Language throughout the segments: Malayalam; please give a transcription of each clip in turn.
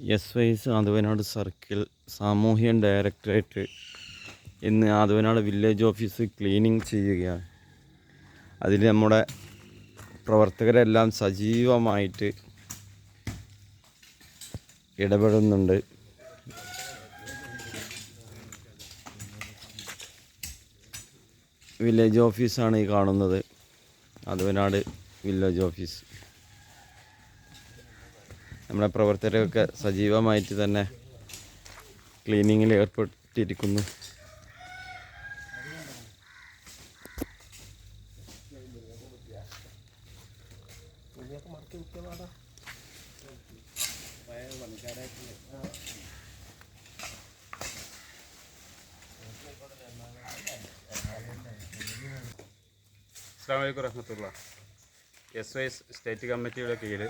എസ് വൈസ് ആദവനാട് സർക്കിൾ സാമൂഹ്യ ഡയറക്ടറേറ്റ് ഇന്ന് ആദവനാട് വില്ലേജ് ഓഫീസ് ക്ലീനിങ് ചെയ്യുകയാണ്. അതിൽ നമ്മുടെ പ്രവർത്തകരെല്ലാം സജീവമായിട്ട് ഇടപെടുന്നുണ്ട്. വില്ലേജ് ഓഫീസാണ് ഈ കാണുന്നത്. Athavanad village office. നമ്മുടെ പ്രവർത്തകരൊക്കെ സജീവമായിട്ട് തന്നെ ക്ലീനിങ്ങിൽ ഏർപ്പെട്ടിരിക്കുന്നു. അസ്സാം വലൈക്കും റഹ്മത്തുള്ള എസ് വൈ സ്റ്റേറ്റ് കമ്മിറ്റിയുടെ കീഴിൽ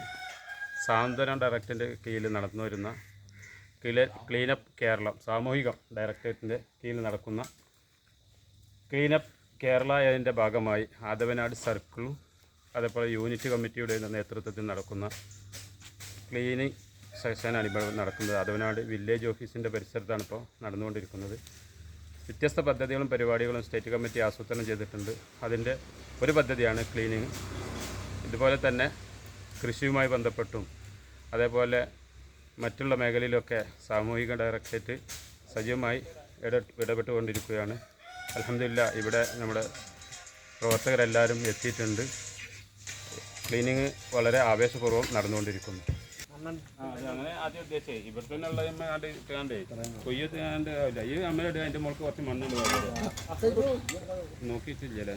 സാന്ത്വനം ഡയറക്ടറിന്റെ കീഴിൽ നടന്നു വരുന്ന ക്ലീ ക്ലീനപ്പ് കേരളം സാമൂഹികം ഡയറക്ടറേറ്റിന്റെ കീഴിൽ നടക്കുന്ന ക്ലീനപ്പ് കേരള എന്നതിന്റെ ഭാഗമായി ആദവനാട് സർക്കിളും അതേപോലെ യൂണിറ്റ് കമ്മിറ്റിയുടെ നേതൃത്വത്തിൽ നടക്കുന്ന ക്ലീനിങ് ഇപ്പോൾ നടക്കുന്നത് ആദവനാട് വില്ലേജ് ഓഫീസിന്റെ പരിസരത്താണ് ഇപ്പോൾ നടന്നുകൊണ്ടിരിക്കുന്നത്. വ്യത്യസ്ത പദ്ധതികളും പരിപാടികളും സ്റ്റേറ്റ് കമ്മിറ്റി ആസൂത്രണം ചെയ്തിട്ടുണ്ട്. അതിന്റെ ഒരു പദ്ധതിയാണ് ക്ലീനിങ്. ഇതുപോലെ തന്നെ കൃഷിയുമായി ബന്ധപ്പെട്ടും അതേപോലെ മറ്റുള്ള മേഖലയിലൊക്കെ സാമൂഹിക ഡയറക്ടറേറ്റ് സജീവമായി ഇട ഇടപെട്ടുകൊണ്ടിരിക്കുകയാണ്. അലഹമില്ല ഇവിടെ നമ്മുടെ പ്രവർത്തകരെല്ലാവരും എത്തിയിട്ടുണ്ട്. ക്ലീനിങ് വളരെ ആവേശപൂർവം നടന്നുകൊണ്ടിരിക്കുന്നു. അങ്ങനെ ആദ്യം ഉദ്ദേശിച്ചേ ഇവിടെ തന്നെ ഉള്ള കണ്ടേ കൊയ്യ് കണ്ട് ഈ അമ്മയുടെ അതിന്റെ മുകൾക്ക് കുറച്ച് മണ്ണുണ്ട് നോക്കിയിട്ടില്ലല്ലേ?